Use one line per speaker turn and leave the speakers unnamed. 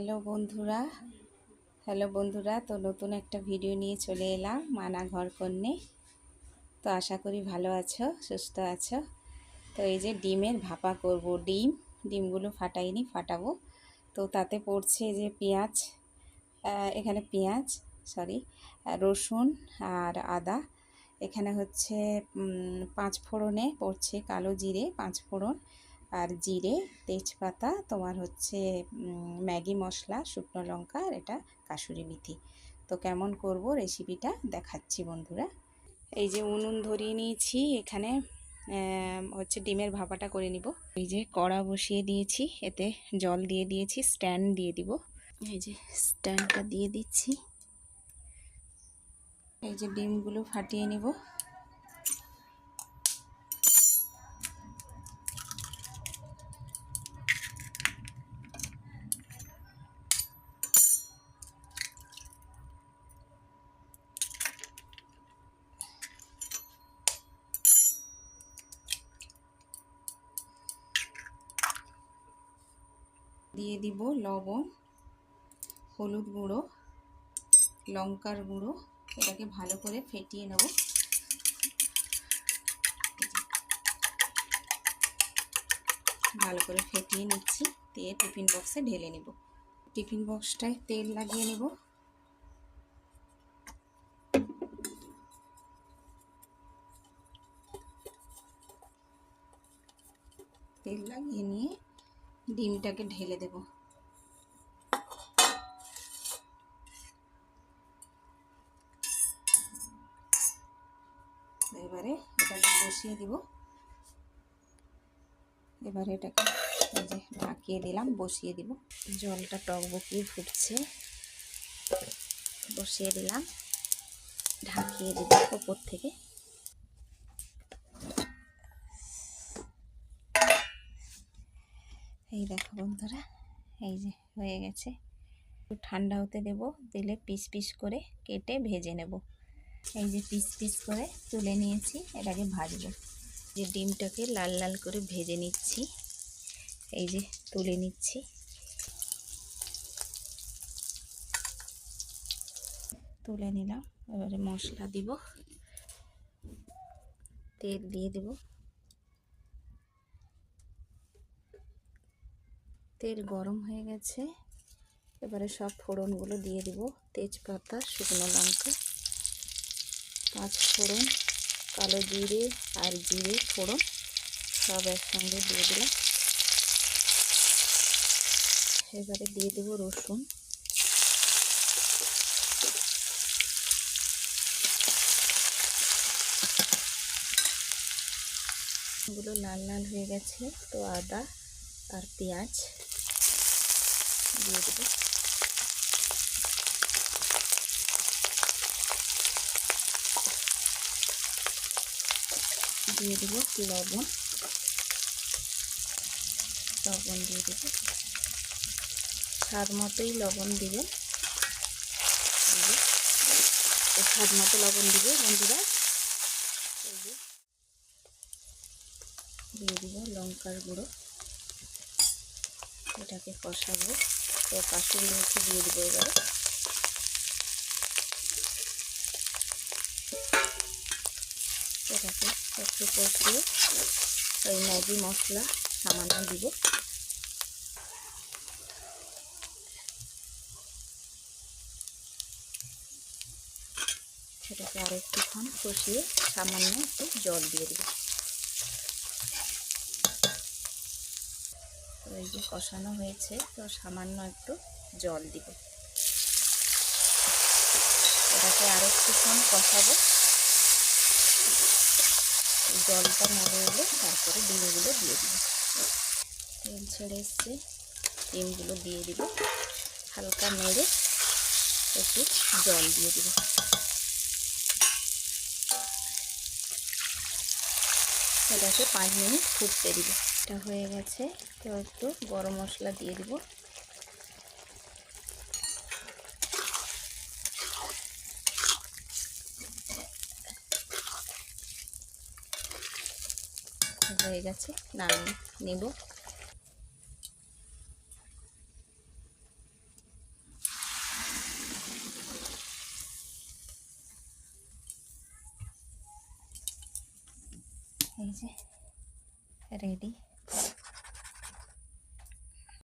Hello বন্ধুরা hello বন্ধুরা, তো নতুন একটা ভিডিও নিয়ে চলে এলাম মানা ঘর কন্যে। তো আশা করি ভালো আছো, সুস্থ আছো? তো এই যে ডিমের ভাপা করব, ডিম, ডিমগুলো ফাটাইনি, ফাটাবো। তো তাতে পড়ছে যে পেঁয়াজ এখানে পেঁয়াজ সরি রসুন আর আদা। এখানে হচ্ছে পাঁচ ফোড়নে পড়ছে কালো জিরে, পাঁচ ফোড়ন। আর জিরে, তেজপাতা, তোমার হচ্ছে ম্যাগি মশলা, শুকনো লঙ্কা আর এটা কাসুরি মেথি। তো কেমন করব রেসিপিটা দেখাচ্ছি বন্ধুরা। এই যে উনুন ধরিয়ে নিয়েছি, এখানে হচ্ছে ডিমের ভাপাটা করে নিব। এই যে কড়া বসিয়ে দিয়েছি, এতে জল দিয়ে দিয়েছি, স্ট্যান্ড দিয়ে দিব। এই যে স্ট্যান্ডটা দিয়ে দিচ্ছি। এই যে ডিমগুলো ফাটিয়ে নিব। দিয়ে দিব লবণ, হলুদ গুঁড়ো, লঙ্কার গুঁড়ো, এটাকে ভালো করে ফেটিয়ে নেব। ভালো করে ফেটিয়ে নিচ্ছি, দিয়ে টিফিন বক্সে ঢেলে নেব। টিফিন বক্সটায় তেল লাগিয়ে নেব। তেল লাগিয়ে নিয়ে ডিমটাকে ঢেলে দেব। এবারে এটাকে বসিয়ে দিব। এবারে এটাকে যে ঢাকিয়ে দিলাম, বসিয়ে দিব। জলটা টকবকিয়ে ফুটছে। বসিয়ে দিলাম। ঢাকিয়ে দিব ওপর থেকে। এই দেখো বন্ধুরা, এই যে হয়ে গেছে। একটু ঠান্ডা হতে দেব দিলে পিস পিস করে কেটে ভেজে নেব। এই যে পিস পিস করে তুলে নিয়েছি এটাকে ভাজবো। যে ডিমটাকে লাল লাল করে ভেজে নিচ্ছি, এই যে তুলে নিচ্ছি। তুলে নিলাম, এবারে মশলা দিব। তেল দিয়ে দেবো। তেল গরম হয়ে গেছে। এবারে সব ফোড়নগুলো দিয়ে দিব। তেজপাতা, শুকনো লঙ্কা, পাঁচ ফোড়ন, কালো জিরে আর জিরে ফোড়ন সব একসঙ্গে দিয়ে দিলাম। এবারে দিয়ে দেবো রসুন। গুলো লাল লাল হয়ে গেছে। তো আদা আর পেঁয়াজ দিয়ে দেবো। দিয়ে দেব লবণ। লবণ দিয়ে দেব। স্বাদ মতোই লবণ দিবেন স্বাদ মতো লবণ দিবে বন্ধুরা। দিয়ে দিব লঙ্কার গুঁড়ো। এটাকে কষাবো। তো কাশুরি মেথি দিয়ে দেবো এবার। এটাকে একটু কষিয়ে ওই ম্যাগি মশলা সামান্য দিব। সেটাকে আর একটুক্ষণ কষিয়ে সামান্য একটু জল দিয়ে দেবো। তো এই যে কষানো হয়েছে, তো সামান্য একটু জল দিব। এটাকে আর একটুক্ষণ কষাবো। জলটা মরে এলে তারপরে ডিমগুলো দিয়ে দিব। তেল ছেড়ে এসছে, ডিমগুলো দিয়ে দিব। হালকা নেড়ে একটু জল দিয়ে দিব। এটাকে পাঁচ মিনিট ফুটতে দিব। এটা হয়ে গেছে। তো একটু গরম মশলা দিয়ে দিব। হয়ে গেছে। নামিয়ে নেব। এই যে রেডি